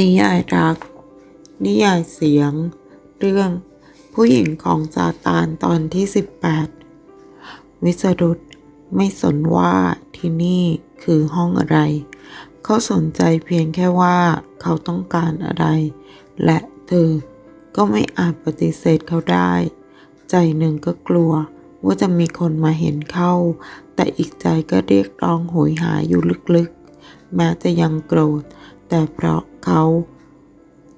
นิยายรัก นิยายเสียง เรื่อง ผู้หญิงของซาตานตอนที่ 18 วิสรุตไม่สนว่าที่นี่คือห้องอะไร เขาสนใจเพียงแค่ว่าเขาต้องการอะไร และเธอก็ไม่อาจปฏิเสธเขาได้ ใจหนึ่งก็กลัวว่าจะมีคนมาเห็นเข้า แต่อีกใจก็เรียกร้องโหยหาอยู่ลึกๆ แม้จะยังโกรธ แต่เพราะ เขา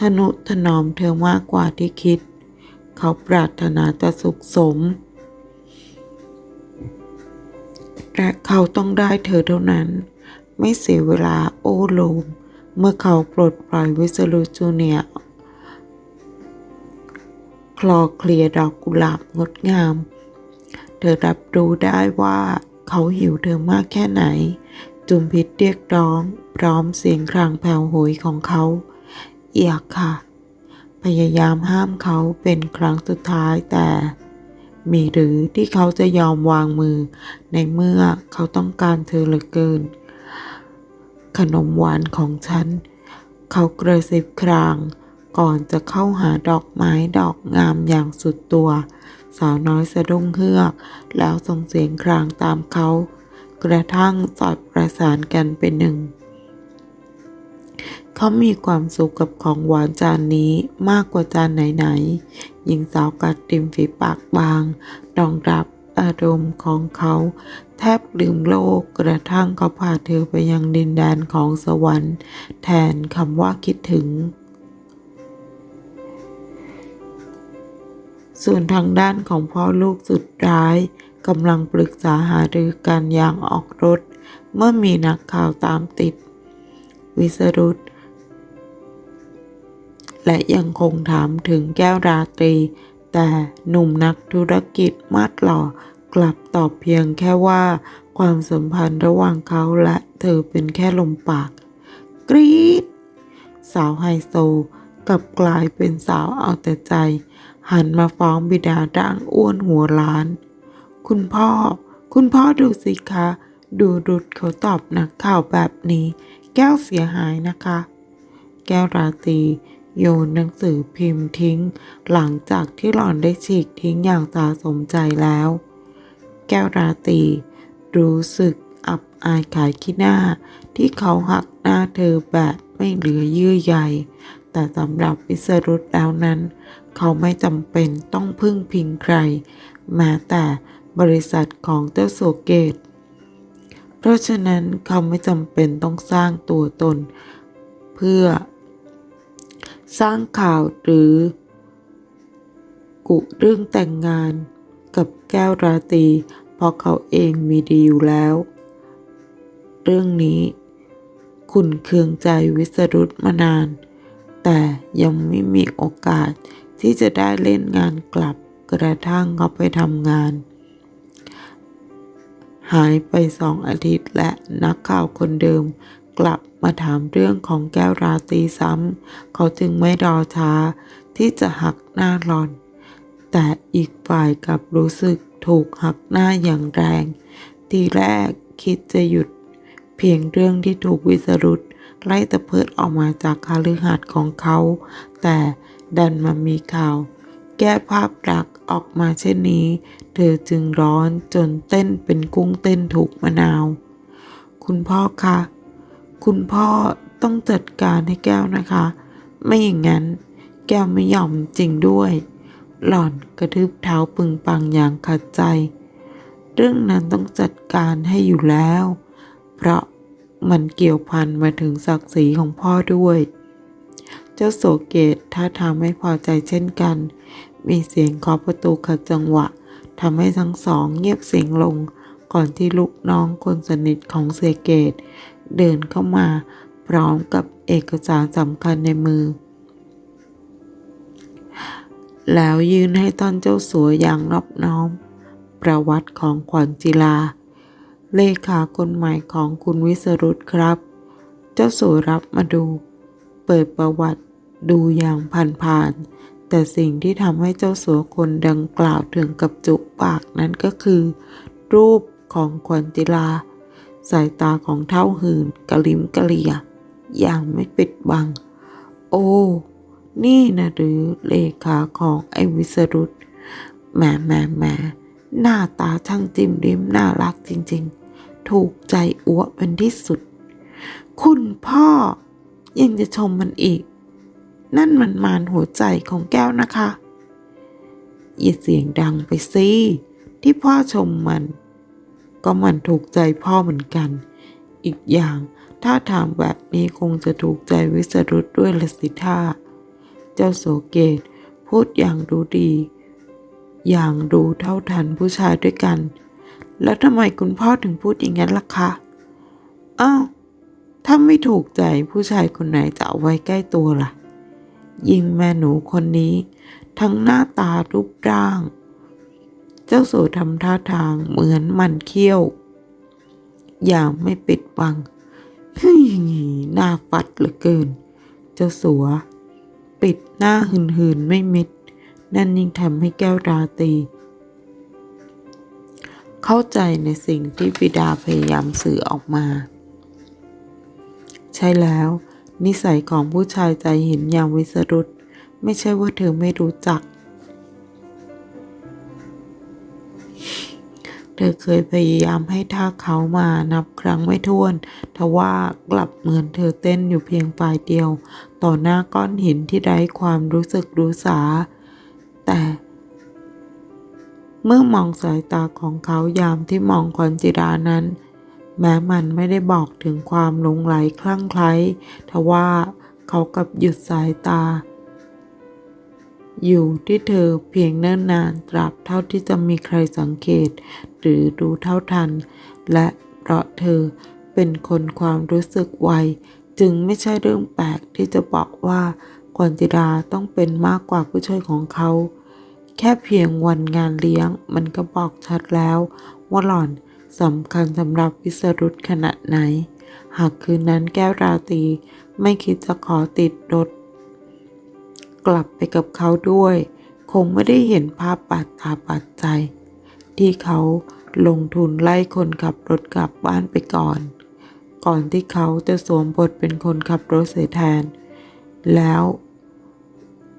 ทนุถนอมเธอมากกว่าที่คิด เขาปรารถนาจะสุขสม และเขาต้องได้เธอเท่านั้น ไม่เสียเวลาโอ้โลม เมื่อเขาปลดปล่อยวิสรุจูเนียคลอเคลียดอกกุหลาบงดงาม เธอรับรู้ได้ว่าเขาหิวเธอมากแค่ไหน จุมพิษเรียกร้อง พร้อมเสียงครางแผ่วโหยของเขา เอียกค่ะ พยายามห้ามเขาเป็นครั้งสุดท้ายแต่ มีหรือที่เขาจะยอมวางมือ ในเมื่อเขาต้องการเธอเหลือเกิน ขนมหวานของฉัน เขากระซิบคราง ก่อนจะเข้าหาดอกไม้ดอกงามอย่างสุดตัว สาวน้อยสะดุ้งเฮือก แล้วส่งเสียงครางตามเขา กระทั่งสอดประสานกันเป็นหนึ่ง เขามีความสุขกับของหวานจานนี้มากกว่าจานไหนๆหญิงสาวกัดริมฝีปากบางรองรับอารมณ์ของเขาแทบลืมโลกกระทั่งเขาพาเธอไปยังดินแดนของสวรรค์ แทนคำว่าคิดถึง ส่วนทางด้านของพ่อลูกสุดร้าย กำลังปรึกษาหารือกันอย่างออกรถ เมื่อมีนักข่าวตามติด วิสรุตและยังคงถามถึงแก้วราตรี แต่หนุ่มนักธุรกิจมาดหล่อกลับตอบเพียงแค่ว่า ความสัมพันธ์ระหว่างเขาและเธอเป็นแค่ลมปาก กรี๊ดสาวไฮโซกลับกลายเป็นสาวเอาแต่ใจ หันมาฟ้องบิดาร่างอ้วนหัวล้าน คุณพ่อ คุณพ่อดูสิคะ ดูรุดเขาตอบนักข่าวแบบนี้ แก้วเสียหายนะคะ แก้วราตรีโยนหนังสือพิมพ์ทิ้ง หลังจากที่หล่อนได้ฉีกทิ้งอย่างสาสมใจแล้ว แก้วราตรีรู้สึกอับอายขายขี้หน้า ที่เขาหักหน้าเธอแบบไม่เหลือเยื่อใยแต่สำหรับวิสรุตแล้วนั้น เขาไม่จำเป็นต้องพึ่งพิงใครแม้แต่ บริษัทของเจ้าโสเกต เพราะฉะนั้นเขาไม่จำเป็นต้องสร้างตัวตน เพื่อ สร้างข่าวหรือ กุเรื่องแต่งงานกับแก้วราตรีเพราะเขาเองมีดีอยู่แล้ว เรื่องนี้ขุนเคืองใจวิสรุตมานาน แต่ยังไม่มีโอกาสที่จะได้เล่นงานกลับกระทั่งเขาไปทำงาน หายไปสองอาทิตย์และนักข่าวคนเดิม กลับมาถามเรื่องของแก้วราตรีซ้ำ เขาจึงไม่รอช้า ที่จะหักหน้าหลอน แต่อีกฝ่ายกลับรู้สึกถูกหักหน้าอย่างแรง ทีแรกคิดจะหยุด เพียงเรื่องที่ถูกวิสรุตไล่ตะเพิดออกมาจากคาลือหัดของเขา แต่ดันมามีข่าว แก้ภาพลักษณ์ออกมาเช่นนี้ เธอจึงร้อนจนเต้นเป็นกุ้งเต้นถูกมะนาว คุณพ่อคะ คุณพ่อต้องจัดการให้แก้วนะคะ ไม่อย่างนั้น แก้วไม่ยอมจริงด้วย หล่อนกระทืบเท้าปึงปังอย่างขัดใจ เรื่องนั้นต้องจัดการให้อยู่แล้ว เพราะมันเกี่ยวพันมาถึงศักดิ์ศรีของพ่อด้วย เจ้าโสเกตท่าทางไม่พอใจเช่นกัน มีเสียงเคาะประตูขัดจังหวะทำให้ทั้งสองเงียบเสียงลง ก่อนที่ลูกน้องคนสนิทของเสเกต เดินเข้ามาพร้อมกับเอกสารสำคัญในมือ แล้วยืนให้ต้นเจ้าสัวอย่างนอบน้อม ประวัติของขวัญจิลา เลขาคนใหม่ของคุณวิสรุตครับ เจ้าสัวรับมาดู เปิดประวัติดูอย่างผ่านๆ แต่สิ่งที่ทำให้เจ้าสัวคนดังกล่าวถึงกับจุปากนั้นก็คือ รูปของขวัญจิลา สายตาของเท่าหื่นกระลิมกระเลีย อย่างไม่ปิดบัง โอ้ นี่นะหรือเลขาของไอวิสรุตแหมแหมแหมหน้าตาช่างจิ้มริมน่ารักจริงๆ ถูกใจอ้วเป็นที่สุด คุณพ่อยังจะชมมันอีก นั่นมันมารหัวใจของแก้วนะคะอย่าเสียงดังไปสิที่พ่อชมมัน ก็มันถูกใจพ่อเหมือนกัน อีกอย่างถ้าทางแบบนี้คงจะถูกใจวิสรุตด้วยละสิท่าเจ้าโสเกตพูดอย่างดูดี อย่างดูเท่าทันผู้ชายด้วยกัน แล้วทำไมคุณพ่อถึงพูดอย่างนั้นล่ะคะอ้าวถ้าไม่ถูกใจผู้ชายคนไหนจะเอาไว้ใกล้ตัวล่ะ ยิ่งแม่หนูคนนี้ ทั้งหน้าตารูปร่าง เจ้าโสทำท่าทางเหมือนมันเขี้ยว อย่างไม่ปิดบังเฮ้ยหน้าฟัดเหลือเกิน เจ้าสัว ปิดหน้าหืนๆไม่มิด นั่นยิ่งทำให้แก้วราตี เข้าใจในสิ่งที่บิดาพยายามสื่อออกมา ใช่แล้ว นิสัยของผู้ชายใจเห็นอย่างวิสรุตไม่ใช่ว่าเธอไม่รู้จัก เธอเคยพยายามให้ท่าเขามานับครั้งไม่ถ้วน ทว่ากลับเหมือนเธอเต้นอยู่เพียงฝ่ายเดียว ต่อหน้าก้อนหินที่ไร้ความรู้สึกรู้สา แต่เมื่อมองสายตาของเขายามที่มองควันจิรานั้น แม้มันไม่ได้บอกถึงความหลงไหลคลั่งไคล้ทว่าเขากับหยุดสายตา อยู่ที่เธอเพียงเนิ่นนานตราบเท่าที่จะมีใครสังเกต หรือรู้เท่าทัน และเพราะเธอเป็นคนความรู้สึกไว จึงไม่ใช่เรื่องแปลกที่จะบอกว่าควันจิราต้องเป็นมากกว่าผู้ช่วยของเขา แค่เพียงวันงานเลี้ยงมันก็บอกชัดแล้ว ว่าหล่อน สำคัญสำหรับวิสรุตขนาดไหน หากคืนนั้นแก้วราตรีไม่คิดจะขอติดรถ กลับไปกับเขาด้วย คงไม่ได้เห็นภาพบาดตาบาดใจ ที่เขาลงทุนไล่คนขับรถกลับบ้านไปก่อน ก่อนที่เขาจะสวมบทเป็นคนขับรถเสียแทน แล้ว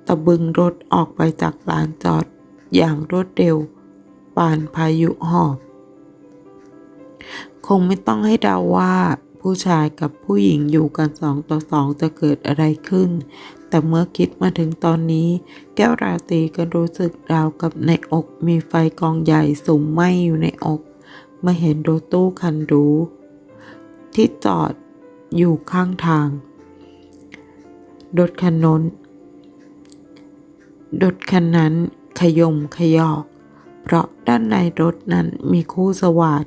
ตะบึงรถออกไปจากลานจอดอย่างรวดเร็วปานพายุหอบ คงไม่ต้องให้เดาว่า ผู้ชายกับผู้หญิงอยู่กันสองต่อสองจะเกิดอะไรขึ้น แต่เมื่อคิดมาถึงตอนนี้ แก้วราตรีก็รู้สึกราวกับในอกมีไฟกองใหญ่สุมไหมอยู่ในอกเมื่อเห็นรถตู้คันรูที่จอดอยู่ข้างทาง รถคันนนรถคันนั้นขยมขยอก เพราะด้านในรถนั้นมีคู่สวัสด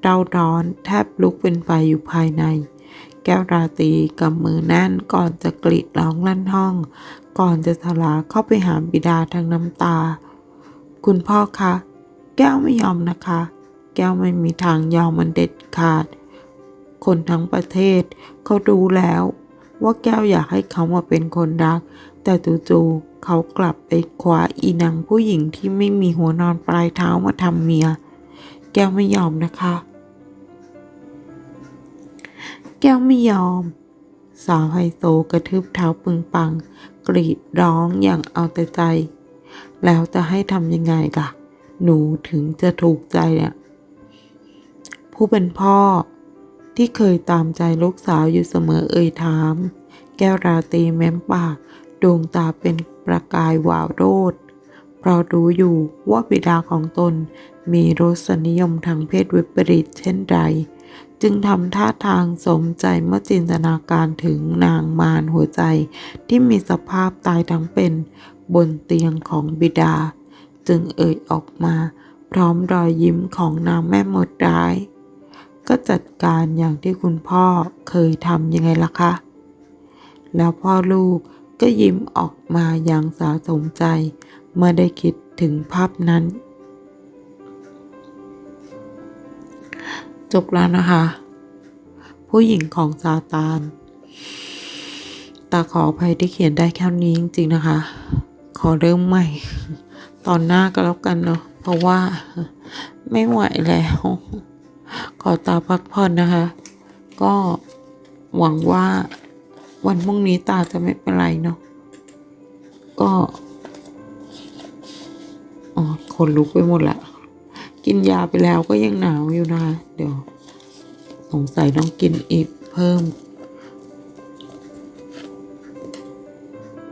เร่าร้อนแทบลุกเป็นไฟอยู่ภายใน แก้วราตรีกำมือแน่นก่อนจะกรีดร้องลั่นห้อง ก่อนจะทลาเข้าไปหาบิดาทางน้ำตา คุณพ่อคะ แก้วไม่ยอมนะคะ แก้วไม่มีทางยอมมันเด็ดขาด คนทั้งประเทศเขารู้แล้วว่าแก้วอยากให้เขามาเป็นคนรัก แต่จู่ๆเขากลับไปคว้าอีนางผู้หญิงที่ไม่มีหัวนอนปลายเท้ามาทำเมีย แก้วไม่ยอมนะคะ แก้วไม่ยอม สาวไฮโซกระทืบเท้าปึงปัง กรีดร้องอย่างเอาแต่ใจ แล้วจะให้ทำยังไงล่ะ หนูถึงจะถูกใจเนี่ยผู้เป็นพ่อที่เคยตามใจลูกสาวอยู่เสมอเอ่ยถาม แก้วราตรีแม้มปาก ดวงตาเป็นประกายวาวโรด เรารู้อยู่ว่าบิดาของตนมีรสนิยมทางเพศวิปริตเช่นไรจึงทำท่าทางสมใจเมื่อจินตนาการถึงนางมารหัวใจที่มีสภาพตายทั้งเป็นบนเตียงของบิดา จึงเอ่ยออกมา พร้อมรอยยิ้มของนางแม่มดร้าย ก็จัดการอย่างที่คุณพ่อเคยทำยังไงล่ะคะ แล้วพ่อลูกก็ยิ้มออกมาอย่างสาสมใจ เมื่อได้คิดถึงภาพนั้น จบแล้วนะคะ ผู้หญิงของซาตานตาขออภัยที่เขียนได้แค่นี้จริงๆนะคะ ขอเริ่มใหม่ ตอนหน้าก็แล้วกันเนาะเพราะว่าไม่ไหวแล้ว ขอตาพักผ่อนนะคะ ก็หวังว่าวันพรุ่งนี้ตาจะไม่เป็นไรเนาะก็ อ๋อขนลุกไปหมดละ กินยาไปแล้วก็ยังหนาวอยู่นะคะเดี๋ยว สงสัยต้องกินอีกเพิ่ม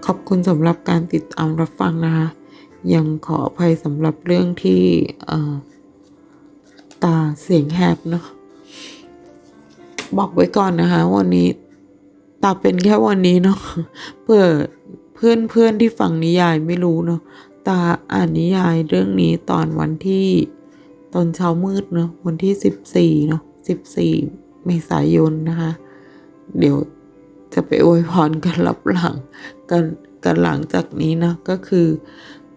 ขอบคุณสำหรับการติดตามรับฟังนะคะ ยังขออภัยสำหรับเรื่องที่ตาเสียงแหบเนาะบอกไว้ก่อนนะคะ วันนี้ตาเป็นแค่วันนี้เนาะเพื่อเพื่อนเพื่อนที่ฟังนิยายไม่รู้เนาะ ตาอ่านนิยายเรื่องนี้ตอนวันที่ตอนเช้ามืดเนาะวันที่สิบสี่เนาะสิบสี่เมษายนนะคะ เดี๋ยวจะไปอวยพรกันรับหลังกันกันหลังจากนี้นะก็คือ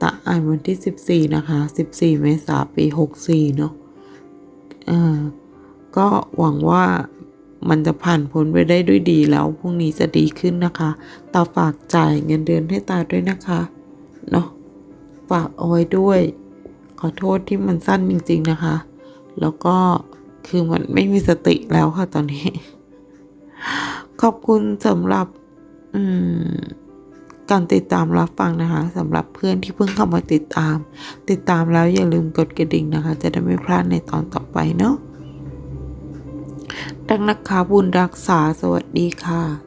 ตาอ่านวันที่สิบสี่นะคะสิบสี่เมษาปีหกสี่เนาะอ่อก็หวังว่ามันจะผ่านพ้นไปได้ด้วยดีแล้วพรุ่งนี้จะดีขึ้นนะคะ ตาฝากจ่ายเงินเดือนให้ตาด้วยนะคะ เนาะ ฝากเอาไว้ด้วย ขอโทษที่มันสั้นจริง ๆนะคะ แล้วก็คือมันไม่มีสติแล้วค่ะตอนนี้ ขอบคุณสำหรับการติดตามรับฟังนะคะสำหรับเพื่อนที่เพิ่งเข้ามาติดตาม ติดตามแล้วอย่าลืมกดกระดิ่งนะคะ จะได้ไม่พลาดในตอนต่อไปเนาะดังนักขาบุญรักษาสวัสดีค่ะ